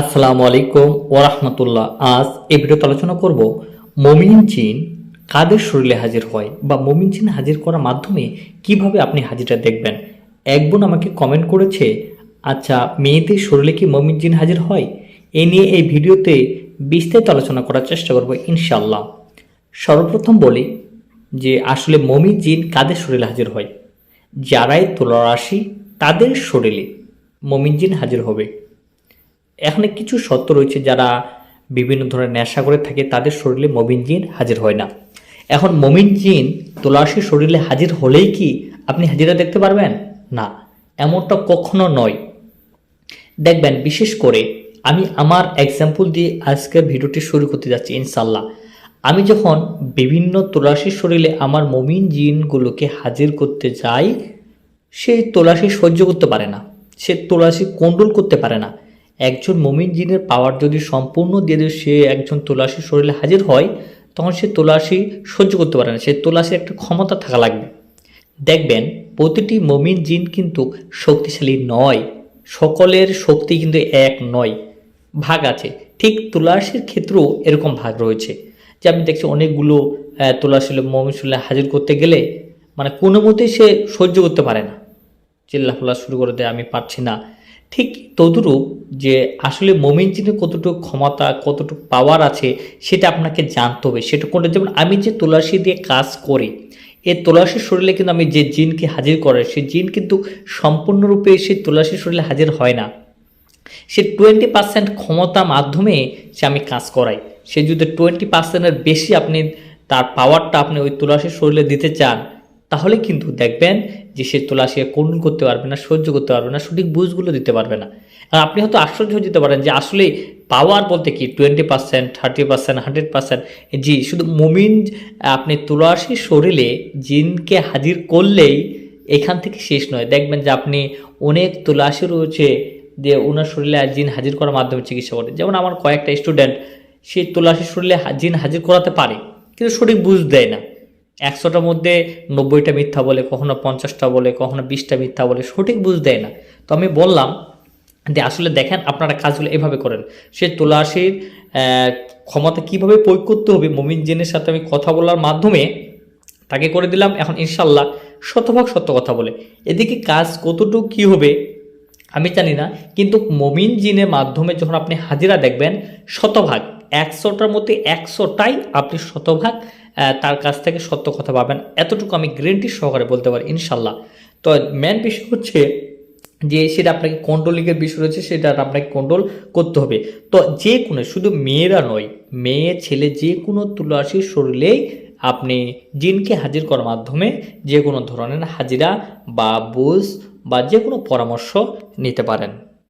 আসসালামু আলাইকুম ওরহমতুল্লাহ আজ এই ভিডিওতে আলোচনা করব মমিন জিন কাদের শরীরে হাজির হয় বা মমিন জিন হাজির করার মাধ্যমে কীভাবে আপনি হাজিরটা দেখবেন? এক বোন আমাকে কমেন্ট করেছে আচ্ছা মেয়েদের শরীরে কি মমিন জিন হাজির হয়? এ নিয়ে এই ভিডিওতে বিস্তারিত আলোচনা করার চেষ্টা করব ইনশাল্লাহ সর্বপ্রথম বলি যে আসলে মমিন জিন কাদের শরীরে হাজির হয়? যারাই তুলারাশি তাদের শরীরে মমিন জিন হাজির হবে। এখানে কিছু সত্য রয়েছে যারা বিভিন্ন ধরনের নেশা করে থাকে, তাদের শরীরে মমিন জিন হাজির হয় না। এখন মমিন জিন তোলাশি শরীরে হাজির হলেই কি আপনি হাজিরা দেখতে পারবেন? না, এমনটা কখনো নয়। দেখবেন, বিশেষ করে আমি আমার এক্সাম্পল দিয়ে আজকের ভিডিওটি শুরু করতে যাচ্ছি ইনশাল্লাহ আমি যখন বিভিন্ন তোলাশি শরীরে আমার মমিন জিনগুলোকে হাজির করতে যাই, সেই তোলাশি সহ্য করতে পারে না। সে তোলাশি কন্ট্রোল করতে পারে না। একজন মমিন জিনের পাওয়ার যদি সম্পূর্ণ দিয়ে সে একজন তোলাশি শরীরে হাজির হয়, তখন সে তোলাশি সহ্য করতে পারে না। সে তোলাশির একটা ক্ষমতা থাকা লাগবে। দেখবেন, প্রতিটি মমিন জিন কিন্তু শক্তিশালী নয়। সকলের শক্তি কিন্তু এক নয়। ভাগ আছে। ঠিক তুলাসের ক্ষেত্রেও এরকম ভাগ রয়েছে। যে আমি দেখছি অনেকগুলো তুলাশিল মমিন শরীরে হাজির করতে গেলে মানে কোনো মতেই সে সহ্য করতে পারে না। চিল্লাফুল্লা শুরু করে দেয়, আমি পারছি না। ঠিক তদুরূপ যে আসলে মমিন জিনের কতটুকু ক্ষমতা, কতটুকু পাওয়ার আছে, সেটা আপনাকে জানতে হবে। সেটা কোনটা যেমন আমি যে তুলাসী দিয়ে কাজ করি এই তুলাসীর শরীরে কিন্তু আমি যে জিনকে হাজির করে সেই জিন কিন্তু সম্পূর্ণরূপে সেই তুলাসীর শরীরে হাজির হয় না। সে টোয়েন্টি পার্সেন্ট ক্ষমতা মাধ্যমে সে আমি কাজ করাই। সে যদি টোয়েন্টি পার্সেন্টের বেশি আপনি তার পাওয়ারটা আপনি ওই তুলাসীর শরীরে দিতে চান তাহলে কিন্তু দেখবেন যে সে তুলাসী কন্ট্রোল করতে পারবে না, সহ্য করতে পারবে না, সঠিক বুঝগুলো দিতে পারবে না। আর আপনি হয়তো আশ্চর্য হয়ে যেতে পারেন যে আসলে পাওয়ার বলতে কি? Twenty percent thirty percent hundred percent জি শুধু মুমিন, আপনি তুলাসী শরীরে জিনকে হাজির করলেই এখান থেকে শেষ নয়। দেখবেন যে আপনি অনেক তুলাসী রয়েছে যে ওনার শরীরে জিন হাজির করার মাধ্যমে চিকিৎসা করে। যেমন আমার কয়েকটা স্টুডেন্ট সেই তুলাসী শরীরে জিন হাজির করাতে পারে, কিন্তু সঠিক বুঝ দেয় না। একশোটার মধ্যে নব্বইটা মিথ্যা বলে, কখনো পঞ্চাশটা বলে, কখনো বিশটা মিথ্যা বলে, সঠিক বুঝ দেয় না। তো আমি বললাম যে আসলে দেখেন আপনারা কাজগুলো এভাবে করেন। সে তুলাসীর ক্ষমতা কীভাবে প্রয়োগ করতে হবে, মমিন জেনের সাথে আমি কথা বলার মাধ্যমে তাকে করে দিলাম। এখন ইনশাল্লাহ শতভাগ সত্য কথা বলে। এদিকে কাজ কতটুকু কী হবে, আমি জানি না, কিন্তু মমিন জিনের মাধ্যমে যখন আপনি হাজিরা দেখবেন, শতভাগ। একশোটার মধ্যে একশোটাই আপনি শতভাগ তার কাছ থেকে সত্য কথা পাবেন। এতটুকু আমি গ্যারেন্টি সহকারে বলতে পারি ইনশাল্লাহ তো মেন বিষয় হচ্ছে যে সেটা আপনাকে কন্ট্রোলিংয়ের বিষয় রয়েছে, সেটা আপনাকে কন্ট্রোল করতে হবে। তো যে কোনো, শুধু মেয়েরা নয়, মেয়ে, ছেলে যে কোনো তুলাসীর শরীরেই আপনি জিনকে হাজির করার মাধ্যমে যে কোনো ধরনের হাজিরা বা বুঝ বা যে কোনো পরামর্শ নিতে পারেন।